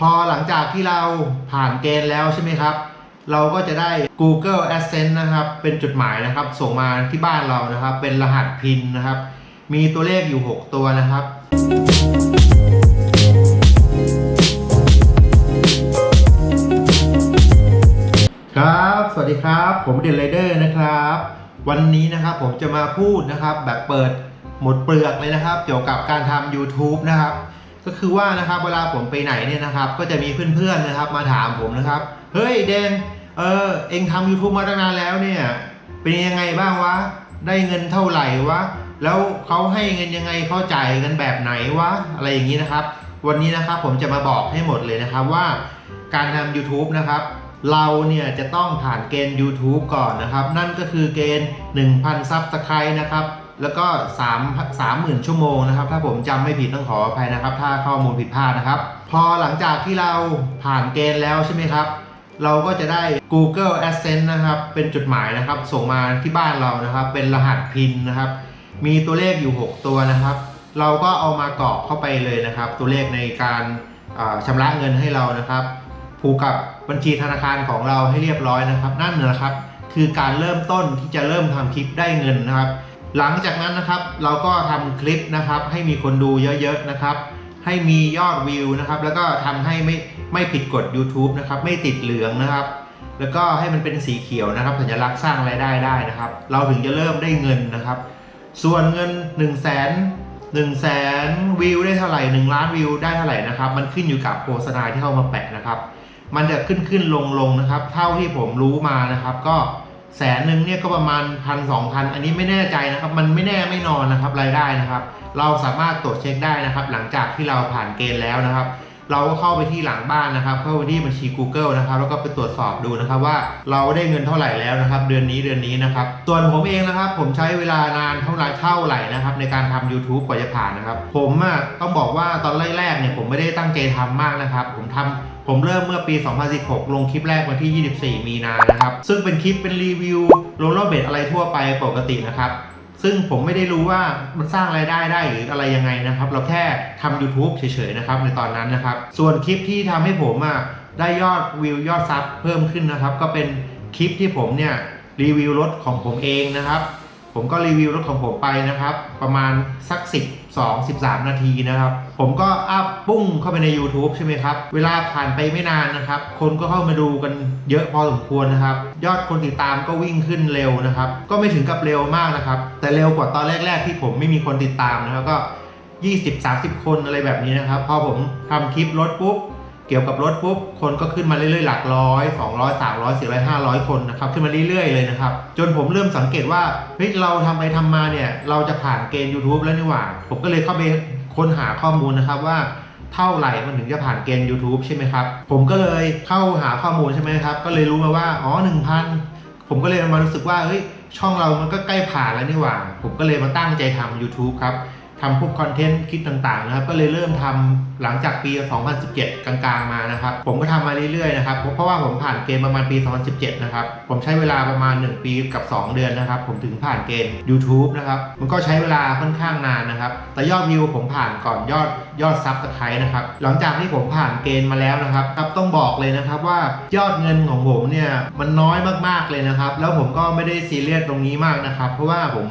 พอหลังจากที่เราผ่านเกณฑ์แล้วใช่ไหมครับ เราก็จะได้ Google Adsense นะครับ เป็นจดหมายนะครับ ส่งมาที่บ้านเรานะครับ เป็นรหัสพินนะครับ มีตัวเลขอยู่ 6 ตัวนะครับ ครับ สวัสดีครับ ผมเดนไรเดอร์นะครับ วันนี้นะครับผมจะมาพูดนะครับ แบบเปิดหมดเปลือกเลยนะครับ เกี่ยวกับการทำ YouTube นะครับ ก็คือว่านะครับเวลาผมไปไหนเนี่ยนะครับก็จะมีเพื่อนๆนะครับมาถามผมนะครับ เฮ้ยเดนเออเองทำ YouTube มาตั้งนานแล้วเนี่ยเป็นยังไงบ้างวะได้เงินเท่าไหร่วะแล้วเขาให้เงินยังไงเขาจ่ายกันแบบไหนวะอะไรอย่างนี้นะครับ วันนี้นะครับผมจะมาบอกให้หมดเลยนะครับว่าการทำ YouTube นะครับเราเนี่ยจะต้องผ่านเกณฑ์ YouTube ก่อนนะครับ นั่นก็คือเกณฑ์ 1,000 ซับสไครต์นะครับ แล้วก็3 30,000 ชั่วโมงนะครับ ถ้าผมจำไม่ผิดต้องขออภัยนะครับ ถ้าข้อมูลผิดพลาดนะครับ พอหลังจากที่เราผ่านเกณฑ์แล้วใช่ไหมครับ เราก็จะได้ Google Adsense นะครับ เป็นจดหมายนะครับ ส่งมาที่บ้านเรานะครับ เป็นรหัสพินนะครับ มีตัวเลขอยู่ 6 ตัวนะครับ เราก็เอามากรอกเข้าไปเลยนะครับ ตัวเลขในการชำระเงินให้เรานะครับ ผูกกับบัญชีธนาคารของเราให้เรียบร้อยนะครับ นั่นนะครับ คือการเริ่มต้นที่จะเริ่มทำคลิปได้เงินนะครับ หลังจากนั้นนะครับเราก็ทำคลิปนะครับ ให้มีคนดูเยอะๆนะครับ ให้มียอดวิวนะครับ แล้วก็ทำให้ไม่ไม่ผิดกฎ YouTube นะครับ ไม่ติดเหลืองนะครับ แล้วก็ให้มันเป็นสีเขียวนะครับ สัญลักษณ์สร้างรายได้ได้นะครับ เราถึงจะเริ่มได้เงินนะครับ ส่วนเงิน 1 0 0 0 0แสนหนึ่งแสนวิวได้เท่าไหร่1ล้านวิวได้เท่าไหร่นะครับ มันขึ้นอยู่กับโฆษณาที่เข้ามาแปะนะครับ มันจะขึ้นขึ้นลงลงนะครับ เท่าที่ผมรู้มานะครับ ก็ แสนหนึ่งเนี่ยก็ประมาณพันสองพันอันนี้ไม่แน่ใจนะครับ มันไม่แน่ไม่นอนนะครับรายได้นะครับ เราสามารถตรวจเช็คได้นะครับ หลังจากที่เราผ่านเกณฑ์แล้วนะครับ เราก็เข้าไปที่หลังบ้านนะครับ เข้าไปที่บัญชี Google นะครับ แล้วก็ไปตรวจสอบดูนะครับว่าเราได้เงินเท่าไหร่แล้วนะครับ เดือนนี้เดือนนี้นะครับ ส่วนผมเองนะครับ ผมใช้เวลานานเท่าไหร่เท่าไหร่นะครับ ในการทำ YouTube กว่าจะผ่านนะครับ ผมอะต้องบอกว่าตอนแรกๆเนี่ยผมไม่ได้ตั้งใจทำมากนะครับ ผมทำ ผมเริ่มเมื่อปี 2016 ลงคลิปแรกวันที่ 24 มีนานะครับ ซึ่งเป็นคลิปเป็นรีวิวโรลเลอร์เบดอะไรทั่วไปปกตินะครับ ซึ่งผมไม่ได้รู้ว่ามันสร้างรายได้ได้หรืออะไรยังไงนะครับ เราแค่ทำ YouTube เฉยๆนะครับในตอนนั้นนะครับ ส่วนคลิปที่ทำให้ผมอะได้ยอดวิวยอดซับเพิ่มขึ้นนะครับ ก็เป็นคลิปที่ผมเนี่ยรีวิวรถของผมเองนะครับ ผมก็รีวิวรถของผมไปนะครับ ประมาณสัก 10 2 13 นาทีนะครับ ผมก็อัพปุ้งเข้าไปใน YouTube ใช่ไหมครับ เวลาผ่านไปไม่นานนะครับ คนก็เข้ามาดูกันเยอะพอสมควรนะครับ ยอดคนติดตามก็วิ่งขึ้นเร็วนะครับ ก็ไม่ถึงกับเร็วมากนะครับ แต่เร็วกว่าตอนแรก ๆ ที่ผมไม่มีคนติดตามนะครับก็ 20-30 คนอะไรแบบนี้นะครับ พอผมทำคลิปรถปุ๊บ เกี่ยวกับรถปุ๊บคนก็ขึ้นมาเรื่อยๆหลักร้อย200 300 400 500 คนนะครับขึ้นมาเรื่อยๆเลยนะครับ จนผมเริ่มสังเกตว่าเฮ้ยเราทำไปทำมาเนี่ยเราจะผ่านเกณฑ์ YouTube แล้วนี่หว่า ผมก็เลยเข้าไปค้นหาข้อมูลนะครับว่าเท่าไหร่มันถึงจะผ่านเกณฑ์ YouTube ใช่ไหมครับ ผมก็เลยเข้าหาข้อมูลใช่ไหมครับ ก็เลยรู้มาว่าอ๋อ1,000 ผมก็เลยมารู้สึกว่าเฮ้ยช่องเรามันก็ใกล้ผ่านแล้วนี่หว่า ผมก็เลยมาตั้งใจทำ YouTube ครับ ทำพวกคอนเทนต์คลิปต่างๆนะครับก็เลยเริ่มทำหลังจากปี 2017 กลางๆมานะครับ ผมก็ทำมาเรื่อยๆนะครับเพราะว่าผมผ่านเกณฑ์ประมาณปี 2017 นะครับ ผมใช้เวลาประมาณ 1 ปีกับ 2 เดือนนะครับ ผมถึงผ่านเกณฑ์ YouTube นะครับ มันก็ใช้เวลาค่อนข้างนานนะครับ แต่ยอดวิวผมผ่านก่อนยอดยอดซับสไครต์นะครับ หลังจากที่ผมผ่านเกณฑ์มาแล้วนะครับครับต้องบอกเลยนะครับว่ายอดเงินของผมเนี่ยมันน้อยมากๆเลยนะครับ แล้วผมก็ไม่ได้ซีเรียสตรงนี้มากนะครับ เพราะว่าผม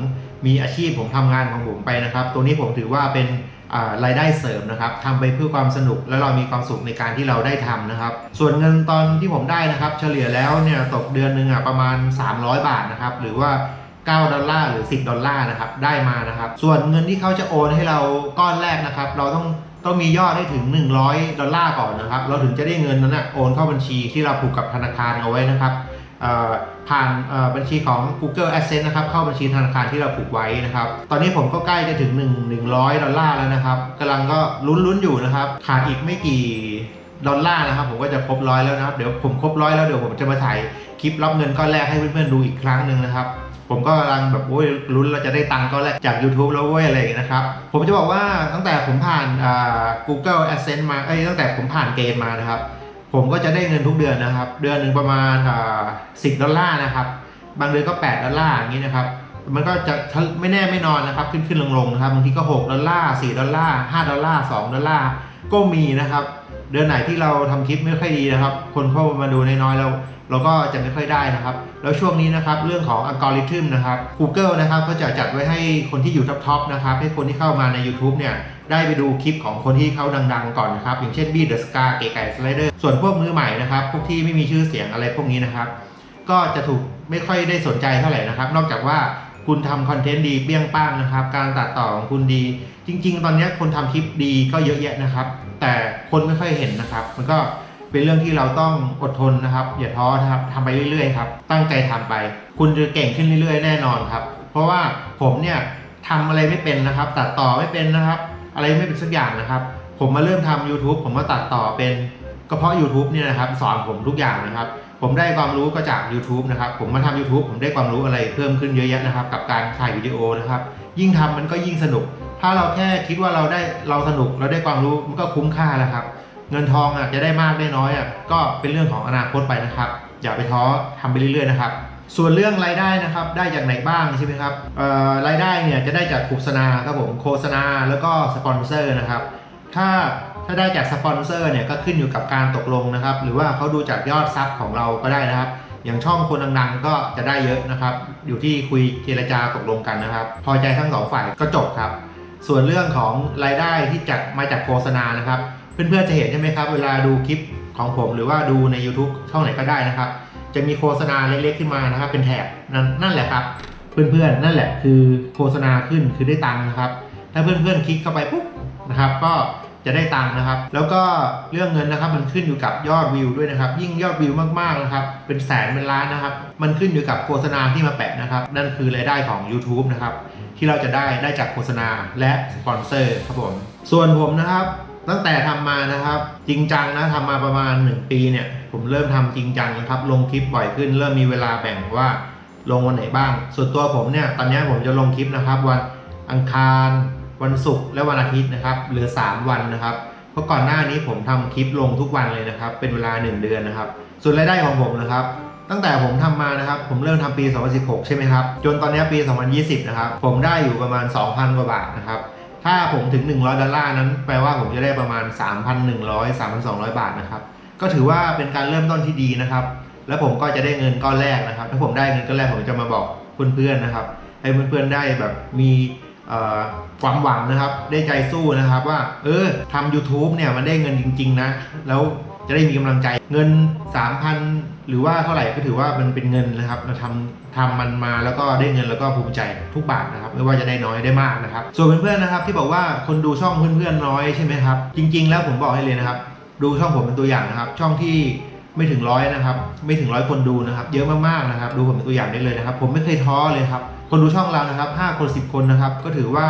มีอาชีพผมทำงานของผมไปนะครับ ตัวนี้ผมถือว่าเป็นรายได้เสริมนะครับทำไปเพื่อความสนุกและเรามีความสุขในการที่เราได้ทำนะครับ ส่วนเงินตอนที่ผมได้นะครับ เฉลี่ยแล้วเนี่ยตกเดือนหนึ่งอะประมาณ 300 บาทนะครับ หรือว่า9ดอลลาร์หรือ 10 ดอลลาร์นะครับ ได้มานะครับ ส่วนเงินที่เขาจะโอนให้เราก้อนแรกนะครับ เราต้องต้องมียอดให้ถึง 100 ดอลลาร์ก่อนนะครับ เราถึงจะได้เงินนั้นนะโอนเข้าบัญชีที่เราผูกกับธนาคารเอาไว้นะครับ ผ่านบัญชีของ Google Adsense นะครับ เข้าบัญชีธนาคารที่เราผูกไว้นะครับ ตอนนี้ผมก็ใกล้จะถึง 1 100 ดอลลาร์แล้วนะครับกำลังก็ลุ้นๆอยู่นะครับขาดอีกไม่กี่ดอลลาร์นะครับ ผมก็จะครบร้อยแล้วนะครับ เดี๋ยวผมครบร้อยแล้วเดี๋ยวผมจะมาถ่ายคลิปรับเงินก้อนแรกให้เพื่อนๆดูอีกครั้งหนึ่งนะครับผมก็กำลังแบบโอ้ยลุ้นเราจะได้ตังค์ก้อนแรกจาก YouTube แล้วเว้ยอะไรอย่างเงี้ยนะครับ ผมจะบอกว่าตั้งแต่ผมผ่าน Google Adsense มาเอ้ยตั้งแต่ผมผ่านเกณฑ์มานะครับ ผมก็จะได้เงินทุกเดือนนะครับ เดือนหนึ่งประมาณสิบดอลลาร์นะครับ บางเดือนก็ 8 ดอลลาร์อย่างนี้นะครับ มันก็จะไม่แน่ไม่นอนนะครับ ขึ้นขึ้นลงลงนะครับ บางทีก็ 6 ดอลลาร์ 4 ดอลลาร์ 5 ดอลลาร์ 2 ดอลลาร์ ก็มีนะครับ เดือนไหนที่เราทำคลิปไม่ค่อยดีนะครับ คนเข้ามาดูน้อยๆแล้วเราก็จะไม่ค่อยได้นะครับ แล้วช่วงนี้นะครับเรื่องของอัลกอริทึมนะครับ Google นะครับก็จะจัดไว้ให้คนที่อยู่ท็อปๆนะครับ ให้คนที่เข้ามาใน YouTube เนี่ยได้ไปดูคลิปของคนที่เขาดังๆก่อนนะครับ อย่างเช่นบีเดอะสกาเก๋ไก่สไลเดอร์ส่วนพวกมือใหม่นะครับ พวกที่ไม่มีชื่อเสียงอะไรพวกนี้นะครับ ก็จะถูกไม่ค่อยได้สนใจเท่าไหร่นะครับ นอกจากว่าคุณทำคอนเทนต์ดีเปี้ยงป้างนะครับ การตัดต่อของคุณดี จริง ๆ ตอนนี้คนทำคลิปดีก็เยอะแยะนะครับ แต่คนไม่ค่อยเห็นนะครับ มันก็เป็นเรื่องที่เราต้องอดทนนะครับ อย่าท้อนะครับทำไปเรื่อยๆครับ ตั้งใจทำไป คุณจะเก่งขึ้นเรื่อยๆ แน่นอนครับ เพราะว่าผมเนี่ยทำอะไรไม่เป็นนะครับ ตัดต่อไม่เป็นนะครับ อะไรไม่เป็นสักอย่างนะครับ ผมมาเริ่มทำ YouTube ผมมาตัดต่อเป็นก็เพราะ YouTube เนี่ยนะครับสอนผมทุกอย่างนะครับ ผมได้ความรู้ก็จาก YouTube นะครับ ผมมาทำ YouTube ผมได้ความรู้อะไรเพิ่มขึ้นเยอะแยะนะครับ กับการถ่ายวิดีโอนะครับ ยิ่งทำมันก็ยิ่งสนุก ถ้าเราแค่คิดว่าเราได้เราสนุกเราได้ความรู้มันก็คุ้มค่าแล้วครับ เงินทองอะจะได้มากได้น้อยอะก็เป็นเรื่องของอนาคตไปนะครับ อย่าไปท้อทำไปเรื่อยๆนะครับ ส่วนเรื่องรายได้นะครับได้จากไหนบ้างใช่ไหมครับรายได้เนี่ยจะได้จากโฆษณาครับผมโฆษณาแล้วก็สปอนเซอร์นะครับ ถ้าถ้าได้จากสปอนเซอร์เนี่ยก็ขึ้นอยู่กับการตกลงนะครับ หรือว่าเขาดูจากยอดซับของเราก็ได้นะครับ อย่างช่องคนดังๆก็จะได้เยอะนะครับ อยู่ที่คุยเจรจาตกลงกันนะครับ พอใจทั้งสองฝ่ายก็จบครับ ส่วนเรื่องของรายได้ที่จากมาจากโฆษณานะครับ เพื่อนๆจะเห็นใช่ไหมครับ เวลาดูคลิปของผมหรือว่าดูใน YouTube ช่องไหนก็ได้นะครับ จะมีโฆษณาเล็กๆขึ้นมานะครับ เป็นแถบนั่นนั่นแหละครับ เพื่อนๆนั่นแหละคือโฆษณาขึ้นคือได้ตังค์นะครับ ถ้าเพื่อนๆคลิกเข้าไปปุ๊บนะครับ ก็ จะได้ตังค์นะครับ แล้วก็เรื่องเงินนะครับ มันขึ้นอยู่กับยอดวิวด้วยนะครับ ยิ่งยอดวิวมากๆนะครับ เป็นแสนเป็นล้านนะครับ มันขึ้นอยู่กับโฆษณาที่มาแปะนะครับ นั่นคือรายได้ของ YouTube นะครับ ที่เราจะได้ได้จากโฆษณาและสปอนเซอร์ครับผมส่วนผมนะครับตั้งแต่ทำมานะครับ จริงจังนะทำมาประมาณ 1 ปีเนี่ย ผมเริ่มทำจริงจังนะครับ ลงคลิปบ่อยขึ้น เริ่มมีเวลาแบ่งว่าลงวันไหนบ้าง ส่วนตัวผมเนี่ย ตอนนี้ผมจะลงคลิปนะครับ วันอังคาร วันศุกร์และวันอาทิตย์นะครับเหลือ 3 วันนะครับ เพราะก่อนหน้านี้ผมทำคลิปลงทุกวันเลยนะครับ เป็นเวลา 1 เดือนนะครับ ส่วนรายได้ของผมนะครับ ตั้งแต่ผมทำมานะครับ ผมเริ่มทำปี 2016 ใช่ไหมครับ จนตอนนี้ปี 2020 นะครับ ผมได้อยู่ประมาณ 2,000 กว่าบาทนะครับ ถ้าผมถึง 100 ดอลลาร์นั้น แปลว่าผมจะได้ประมาณ 3,100 3,200 บาทนะครับ ก็ถือว่าเป็นการเริ่มต้นที่ดีนะครับ แล้วผมก็จะได้เงินก้อนแรกนะครับ ถ้าผมได้เงินก้อนแรกผมจะมาบอกเพื่อนๆนะครับให้เพื่อนๆได้แบบมี ความหวังนะครับ ได้ใจสู้นะครับว่า เออทำ YouTube เนี่ยมันได้เงินจริง ๆ นะ แล้วจะได้มีกำลังใจเงิน 3,000 หรือว่าเท่าไหร่ก็ถือว่ามันเป็นเงินนะครับเราทำทำมันมาแล้วก็ได้เงินแล้วก็ภูมิใจทุกบาทนะครับ ไม่ว่าจะได้น้อยได้มากนะครับ ส่วนเพื่อนๆนะครับ ที่บอกว่าคนดูช่องเพื่อนๆน้อยใช่ไหมครับ จริง ๆ แล้วผมบอกให้เลยนะครับ ดูช่องผมเป็นตัวอย่างนะครับ ช่องที่ ไม่ถึงร้อยนะครับ ไม่ถึงร้อยคนดูนะครับ เยอะมากๆนะครับ ดูผมเป็นตัวอย่างได้เลยนะครับ ผมไม่เคยท้อเลยครับ คนดูช่องเรานะครับ5คน10 คนนะครับ ก็ถือว่า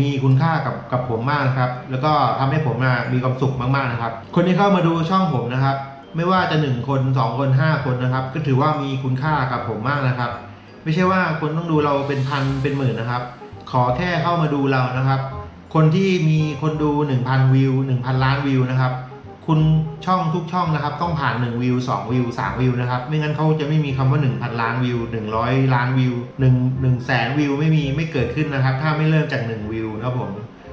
มีคุณค่ากับกับผมมากนะครับ แล้วก็ทำให้ผมมีความสุขมากๆนะครับ คนที่เข้ามาดูช่องผมนะครับ ไม่ว่าจะ 1 คน 2 คน 5 คนนะครับ ก็ถือว่ามีคุณค่ากับผมมากนะครับ ไม่ใช่ว่าคนต้องดูเราเป็นพันเป็นหมื่นนะครับ ขอแค่เข้ามาดูเรานะครับ คนที่มีคนดู 1,000 วิว 1,000 ล้านวิวนะครับ คุณช่องทุกช่องนะครับ ต้องผ่าน1วิว2วิว3วิวนะครับ ไม่งั้นเขาจะไม่มีคำว่า 1,000 ล้านวิว 100 ล้านวิว1 1แสนวิวไม่มีไม่เกิดขึ้นนะครับ ถ้าไม่เริ่มจาก 1 วิวนะครับผม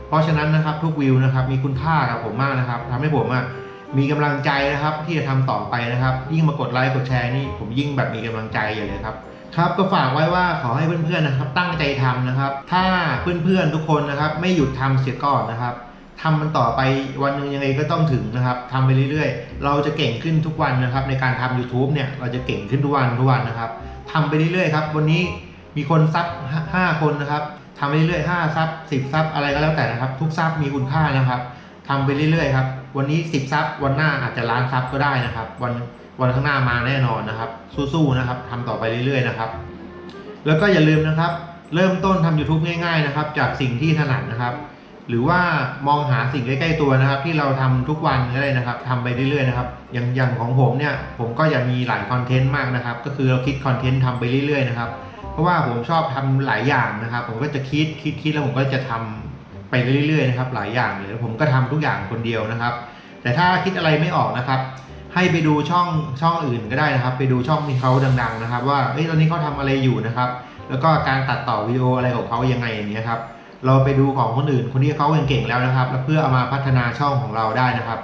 เพราะฉะนั้นนะครับทุกวิวนะครับมีคุณค่ากับผมมากนะครับทำให้ผมอะมีกำลังใจนะครับ ที่จะทำต่อไปนะครับ ยิ่งมากดไลค์กดแชร์นี่ผมยิ่งแบบมีกำลังใจอย่างเลยครับครับก็ฝากไว้ว่าขอให้เพื่อนๆนะครับ ตั้งใจทำนะครับ ถ้าเพื่อนๆทุกคนนะครับ ไม่หยุดทำเสียก่อนนะครับ ทำมันต่อไปวันหนึ่งยังไงก็ต้องถึงนะครับทำไปเรื่อยๆ เราจะเก่งขึ้นทุกวันนะครับ ในการทำ YouTube เนี่ยเราจะเก่งขึ้นทุกวันทุกวันนะครับทำไปเรื่อยๆครับ วันนี้มีคนซับห้าคนนะครับทำไปเรื่อยๆห้าซับสิบซับอะไรก็แล้วแต่นะครับ ทุกซับมีคุณค่านะครับทำไปเรื่อยๆครับวันนี้สิบซับวันหน้าอาจจะล้านซับก็ได้นะครับ วันวันข้างหน้ามาแน่นอนนะครับ สู้ๆนะครับทำต่อไปเรื่อยๆนะครับ แล้วก็อย่าลืมนะครับ เริ่มต้นทำ YouTube ง่าย ๆนะครับ จากสิ่งที่ถนัดนะครับ หรือว่ามองหาสิ่งใกล้ ๆ ตัวนะครับ ที่เราทำทุกวันก็ได้นะครับทำไปเรื่อยๆนะครับอย่างอย่างของผมเนี่ยผมก็จะมีหลายคอนเทนต์มากนะครับ ก็คือเราคิดคอนเทนต์ทำไปเรื่อยๆนะครับเพราะว่าผมชอบทำหลายอย่างนะครับ ผมก็จะคิดคิดคิดแล้วผมก็จะทำไปเรื่อยๆนะครับ หลายอย่างเลยผมก็ทำทุกอย่างคนเดียวนะครับ แต่ถ้าคิดอะไรไม่ออกนะครับ ให้ไปดูช่องช่องอื่นก็ได้นะครับ ไปดูช่องที่เขาดัง ๆ นะครับ ว่าเอ้ยตอนนี้เขาทำอะไรอยู่นะครับ แล้วก็การตัดต่อวิดีโออะไรของเขายังไงอย่างเงี้ยครับ เราไปดูของคนอื่น คนที่เขาเก่งๆแล้วนะครับ แล้วเพื่อเอามาพัฒนาช่องของเราได้นะครับ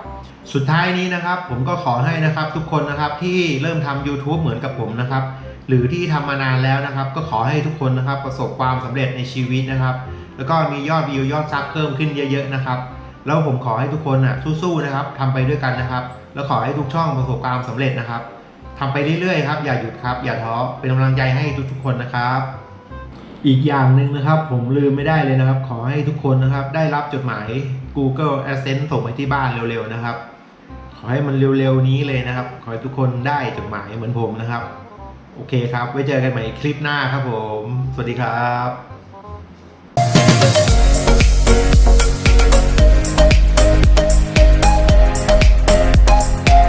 สุดท้ายนี้นะครับ ผมก็ขอให้นะครับทุกคนนะครับที่เริ่มทำ YouTube เหมือนกับผมนะครับ หรือที่ทำมานานแล้วนะครับ ก็ขอให้ทุกคนนะครับประสบความสำเร็จในชีวิตนะครับ แล้วก็มียอดวิวยอดซับเพิ่มขึ้นเยอะ ๆนะครับ แล้วผมขอให้ทุกคนอะสู้ๆนะครับทำไปด้วยกันนะครับ แล้วขอให้ทุกช่องประสบความสำเร็จนะครับทำไปเรื่อยๆครับอย่าหยุดครับ อย่าท้อเป็นกำลังใจให้ทุกๆคนนะครับ อีกอย่างหนึ่งนะครับผมลืมไม่ได้เลยนะครับ ขอให้ทุกคนนะครับ ได้รับจดหมาย Google Adsense ส่งไปที่บ้านเร็วๆนะครับ ขอให้มันเร็วๆนี้เลยนะครับ ขอให้ทุกคนได้จดหมายเหมือนผมนะครับ โอเคครับ ไว้เจอกันใหม่คลิปหน้าครับผม สวัสดีครับ